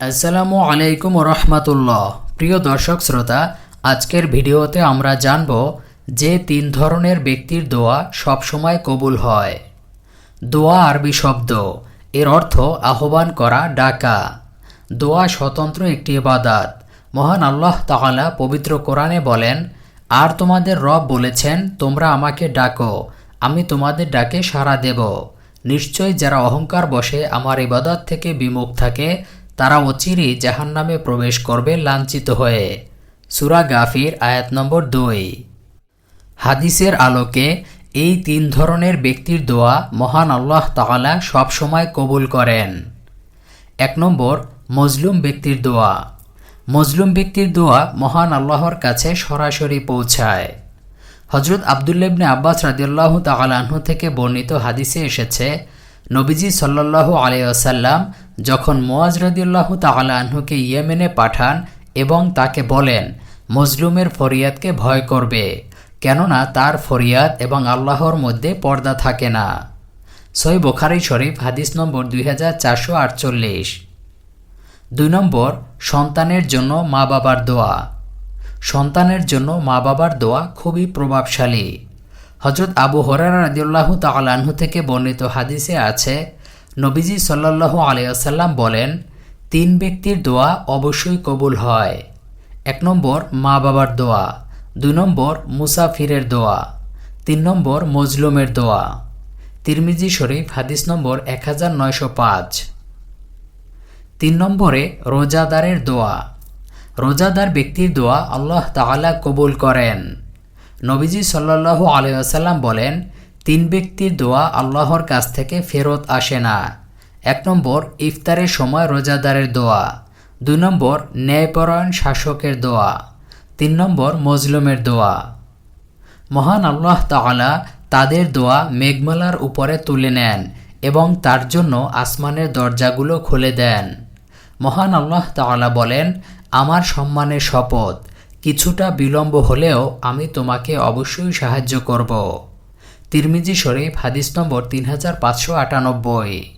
আসসালামু আলাইকুম রহমাতুল্লাহ। প্রিয় দর্শক শ্রোতা, আজকের ভিডিওতে আমরা জানব যে তিন ধরনের ব্যক্তির দোয়া সবসময় কবুল হয়। দোয়া আরবি শব্দ। এর অর্থ আহ্বান করা, ডাকা। দোয়া স্বতন্ত্র একটি ইবাদাত। মহান আল্লাহ তাআলা পবিত্র কোরআনে বলেন, আর তোমাদের রব বলেছেন, তোমরা আমাকে ডাকো, আমি তোমাদের ডাকে সাড়া দেব। নিশ্চয় যারা অহংকার বসে আমার ইবাদত থেকে বিমুখ থাকে তারা অচিরেই জাহান্নামে প্রবেশ করবে লাঞ্ছিত হয়ে। সুরা গাফির, আয়াত নম্বর দুই। হাদিসের আলোকে এই তিন ধরনের ব্যক্তির দোয়া মহান আল্লাহ তাআলা সবসময় কবুল করেন। এক নম্বর, মজলুম ব্যক্তির দোয়া। মজলুম ব্যক্তির দোয়া মহান আল্লাহর কাছে সরাসরি পৌঁছায়। হজরত আবদুল্লেবনে আব্বাস রাদিউল্লাহ তালাহ থেকে বর্ণিত হাদিসে এসেছে, নবীজি সাল্লাল্লাহু আলাইসাল্লাম যখন মোয়াজ রাদিউল্লাহ তালাহুকে ইয়েমেনে পাঠান এবং তাকে বলেন, মজলুমের ফরিয়াদকে ভয় করবে, কেননা তার ফরিয়াদ এবং আল্লাহর মধ্যে পর্দা থাকে না। সই বোখারি শরীফ, হাদিস নম্বর দুই দুই নম্বর, সন্তানের জন্য মা বাবার দোয়া। সন্তানের জন্য মা বাবার দোয়া খুবই প্রভাবশালী। হজরত আবু হরারা রাদিউল্লাহ তালাহু থেকে বর্ণিত হাদিসে আছে নবীজি সাল্লাল্লাহু আলিয়াল্লাম বলেন, তিন ব্যক্তির দোয়া অবশ্যই কবুল হয়। এক নম্বর মা বাবার দোয়া, দুই নম্বর মুসাফিরের দোয়া, তিন নম্বর মজলুমের দোয়া। তিরমিজি শরীফ, হাদিস নম্বর এক হাজার নয়শো পাঁচ। তিন নম্বরে রোজাদারের দোয়া, রোজাদার ব্যক্তির দোয়া আল্লাহ তাআলা কবুল করেন। নবীজি সাল্লাল্লাহু আলিয়াল্লাম বলেন তিন ব্যক্তির দোয়া আল্লাহর কাছ থেকে ফেরত আসে না। এক নম্বর, ইফতারের সময় রোজাদারের দোয়া। দুই নম্বর, ন্যায়পরায়ণ শাসকের দোয়া। তিন নম্বর, মজলুমের দোয়া। মহান আল্লাহ তাআলা তাদের দোয়া মেঘমালার উপরে তুলে নেন এবং তার জন্য আসমানের দরজাগুলো খুলে দেন। মহান আল্লাহ তাআলা বলেন, আমার সম্মানের শপথ। কিছুটা বিলম্ব হলেও আমি তোমাকে অবশ্যই সাহায্য করব। তিরমিজি শরীফ হাদিস নম্বর তিন হাজার পাঁচশো আটানব্বই।